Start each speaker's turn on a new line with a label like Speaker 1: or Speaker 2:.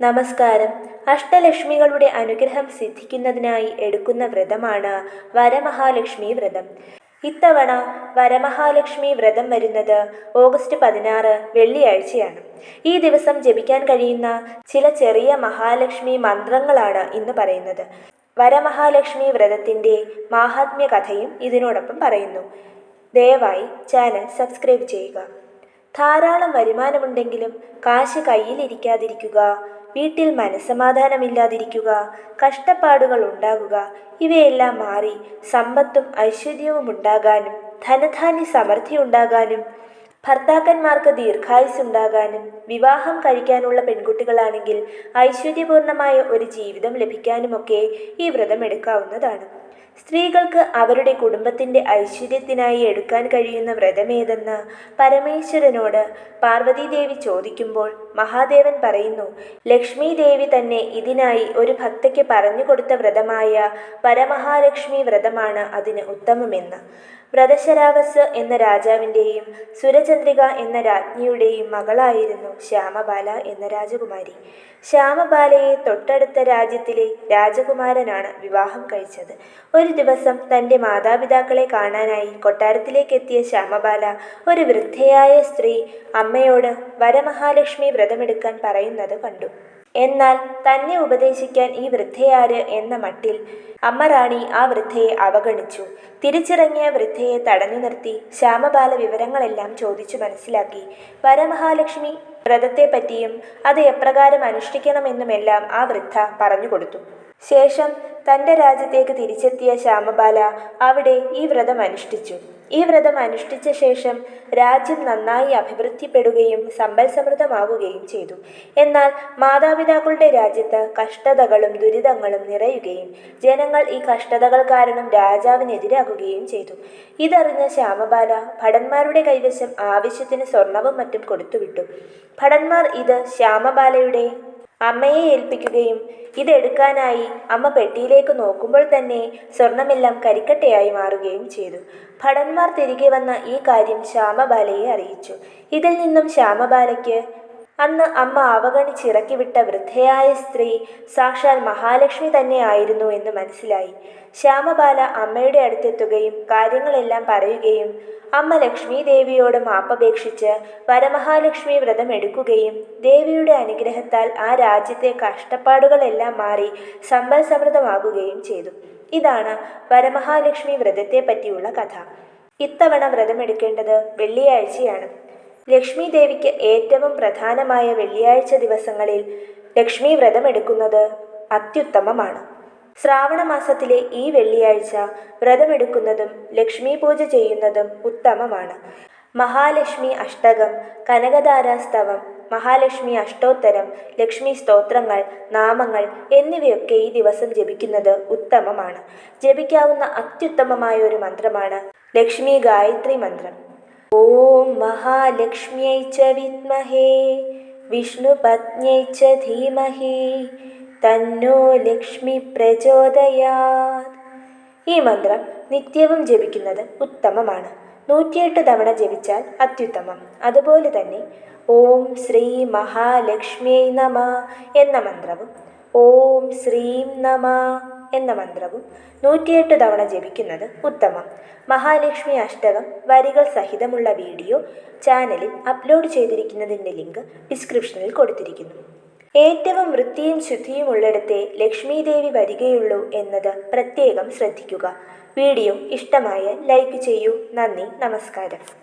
Speaker 1: നമസ്കാരം. അഷ്ടലക്ഷ്മികളുടെ അനുഗ്രഹം സിദ്ധിക്കുന്നതിനായി എടുക്കുന്ന വ്രതമാണ് വരമഹാലക്ഷ്മി വ്രതം. ഇത്തവണ വരമഹാലക്ഷ്മി വ്രതം വരുന്നത് ഓഗസ്റ്റ് പതിനാറ് വെള്ളിയാഴ്ചയാണ്. ഈ ദിവസം ജപിക്കാൻ കഴിയുന്ന ചില ചെറിയ മഹാലക്ഷ്മി മന്ത്രങ്ങളാണ് ഇന്ന് പറയുന്നത്. വരമഹാലക്ഷ്മി വ്രതത്തിന്റെ മാഹാത്മ്യ കഥയും ഇതിനോടൊപ്പം പറയുന്നു. ദയവായി ചാനൽ സബ്സ്ക്രൈബ് ചെയ്യുക. ധാരാളം വരുമാനമുണ്ടെങ്കിലും കാശ് കയ്യിലിരിക്കാതിരിക്കുക. വീട്ടിൽ മനസ്സമാധാനമില്ലാതിരിക്കുക കഷ്ടപ്പാടുകൾ ഉണ്ടാകുക ഇവയെല്ലാം മാറി സമ്പത്തും ഐശ്വര്യവും ഉണ്ടാകാനും ധനധാന്യ സമൃദ്ധി ഉണ്ടാകാനും ഭർത്താക്കന്മാർക്ക് ദീർഘായുസ് ഉണ്ടാകാനും വിവാഹം കഴിക്കാനുള്ള പെൺകുട്ടികളാണെങ്കിൽ ഐശ്വര്യപൂർണമായ ഒരു ജീവിതം ലഭിക്കാനുമൊക്കെ ഈ വ്രതം എടുക്കാവുന്നതാണ്. സ്ത്രീകൾക്ക് അവരുടെ കുടുംബത്തിന്റെ ഐശ്വര്യത്തിനായി എടുക്കാൻ കഴിയുന്ന വ്രതമേതെന്ന് പരമേശ്വരനോട് പാർവതീദേവി ചോദിക്കുമ്പോൾ മഹാദേവൻ പറയുന്നു ലക്ഷ്മി ദേവി തന്നെ ഇതിനായി ഒരു ഭക്തയ്ക്ക് പറഞ്ഞുകൊടുത്ത വ്രതമായ പരമഹാലക്ഷ്മി വ്രതമാണ് അതിന് ഉത്തമമെന്ന്. വ്രതശരാവസ് എന്ന രാജാവിന്റെയും സുരചന്ദ്രിക എന്ന രാജ്ഞിയുടെയും മകളായിരുന്നു ശ്യാമബാല എന്ന രാജകുമാരി. ശ്യാമബാലയെ തൊട്ടടുത്ത രാജ്യത്തിലെ രാജകുമാരനാണ് വിവാഹം കഴിച്ചത്. ഒരു ദിവസം തന്റെ മാതാപിതാക്കളെ കാണാനായി കൊട്ടാരത്തിലേക്ക് എത്തിയ ശ്യാമബാല ഒരു വൃദ്ധയായ സ്ത്രീ അമ്മയോട് വരമഹാലക്ഷ്മി വ്രതമെടുക്കാൻ പറയുന്നത് കണ്ടു. എന്നാൽ തന്നെ ഉപദേശിക്കാൻ ഈ വൃദ്ധയാര് എന്ന മട്ടിൽ അമ്മ റാണി ആ വൃദ്ധയെ അവഗണിച്ചു. തിരിച്ചിറങ്ങിയ വൃദ്ധയെ തടഞ്ഞു നിർത്തി ശ്യാമബാല വിവരങ്ങളെല്ലാം ചോദിച്ചു മനസ്സിലാക്കി. വരമഹാലക്ഷ്മി വ്രതത്തെപ്പറ്റിയും അത് എപ്രകാരം അനുഷ്ഠിക്കണമെന്നുമെല്ലാം ആ വൃദ്ധ പറഞ്ഞുകൊടുത്തു ശേഷം തന്റെ രാജ്യത്തേക്ക് തിരിച്ചെത്തിയ ശ്യാമബാല അവിടെ ഈ വ്രതം അനുഷ്ഠിച്ചു. ഈ വ്രതം അനുഷ്ഠിച്ച ശേഷം രാജ്യം നന്നായി അഭിവൃദ്ധിപ്പെടുകയും സമ്പൽ സമൃദ്ധമാവുകയും ചെയ്തു. എന്നാൽ മാതാപിതാക്കളുടെ രാജ്യത്ത് കഷ്ടതകളും ദുരിതങ്ങളും നിറയുകയും ജനങ്ങൾ ഈ കഷ്ടതകൾ കാരണം രാജാവിനെതിരാകുകയും ചെയ്തു. ഇതറിഞ്ഞ ശ്യാമബാല ഭടന്മാരുടെ കൈവശം ആവശ്യത്തിന് സ്വർണവും മറ്റും കൊടുത്തുവിട്ടു. ഭടന്മാർ ഇത് ശ്യാമബാലയുടെ അമ്മയെ ഏൽപ്പിക്കുകയും ഇതെടുക്കാനായി അമ്മ പെട്ടിയിലേക്ക് നോക്കുമ്പോൾ തന്നെ സ്വർണമെല്ലാം കരിക്കട്ടയായി മാറുകയും ചെയ്തു. ഭടന്മാർ തിരികെ വന്ന ഈ കാര്യം ശ്യാമബാലയെ അറിയിച്ചു. ഇതിൽ നിന്നും ശ്യാമബാലയ്ക്ക് അന്ന് അമ്മ അവഗണിച്ചിറക്കിവിട്ട വൃദ്ധയായ സ്ത്രീ സാക്ഷാൽ മഹാലക്ഷ്മി തന്നെയായിരുന്നു എന്ന് മനസ്സിലായി. ശ്യാമബാല അമ്മയുടെ അടുത്തെത്തുകയും കാര്യങ്ങളെല്ലാം പറയുകയും അമ്മ ലക്ഷ്മി ദേവിയോട് മാപ്പപേക്ഷിച്ച് വരമഹാലക്ഷ്മി വ്രതം എടുക്കുകയും ദേവിയുടെ അനുഗ്രഹത്താൽ ആ രാജ്യത്തെ കഷ്ടപ്പാടുകളെല്ലാം മാറി സമ്പൽ സമൃദ്ധമാകുകയും ചെയ്തു. ഇതാണ് വരമഹാലക്ഷ്മി വ്രതത്തെ പറ്റിയുള്ള കഥ. ഇത്തവണ വ്രതമെടുക്കേണ്ടത് വെള്ളിയാഴ്ചയാണ്. ലക്ഷ്മി ദേവിക്ക് ഏറ്റവും പ്രധാനമായ വെള്ളിയാഴ്ച ദിവസങ്ങളിൽ ലക്ഷ്മി വ്രതമെടുക്കുന്നത് അത്യുത്തമമാണ്. ശ്രാവണ മാസത്തിലെ ഈ വെള്ളിയാഴ്ച വ്രതമെടുക്കുന്നതും ലക്ഷ്മി പൂജ ചെയ്യുന്നതും ഉത്തമമാണ്. മഹാലക്ഷ്മി അഷ്ടകം കനകധാരാസ്തവം മഹാലക്ഷ്മി അഷ്ടോത്തരം ലക്ഷ്മി സ്തോത്രങ്ങൾ നാമങ്ങൾ എന്നിവയൊക്കെ ഈ ദിവസം ജപിക്കുന്നത് ഉത്തമമാണ്. ജപിക്കാവുന്ന അത്യുത്തമമായ ഒരു മന്ത്രമാണ് ലക്ഷ്മി ഗായത്രി മന്ത്രം. ഓം മഹാലക്ഷ്മ്യൈ ച വിദ്മഹേ വിഷ്ണുപത്ന്യൈ ച ധീമഹി തന്നോ ലക്ഷ്മി പ്രചോദയാത്. ഈ മന്ത്രം നിത്യവും ജപിക്കുന്നത് ഉത്തമമാണ്. നൂറ്റിയെട്ട് തവണ ജപിച്ചാൽ അത്യുത്തമം. അതുപോലെ തന്നെ ഓം ശ്രീ മഹാലക്ഷ്മി നമ എന്ന മന്ത്രവും ഓം ശ്രീം നമ എന്ന മന്ത്രവും നൂറ്റിയെട്ട് തവണ ജപിക്കുന്നത് ഉത്തമം. മഹാലക്ഷ്മി അഷ്ടകം വരികൾ സഹിതമുള്ള വീഡിയോ ചാനലിൽ അപ്ലോഡ് ചെയ്തിരിക്കുന്നതിന്റെ ലിങ്ക് ഡിസ്ക്രിപ്ഷനിൽ കൊടുത്തിരിക്കുന്നു. ഏറ്റവും വൃത്തിയും ശുദ്ധിയും ഉള്ളിടത്തെ ലക്ഷ്മി ദേവി വരികയുള്ളൂ എന്നത് പ്രത്യേകം ശ്രദ്ധിക്കുക. വീഡിയോ ഇഷ്ടമായ ലൈക്ക് ചെയ്യൂ. നന്ദി. നമസ്കാരം.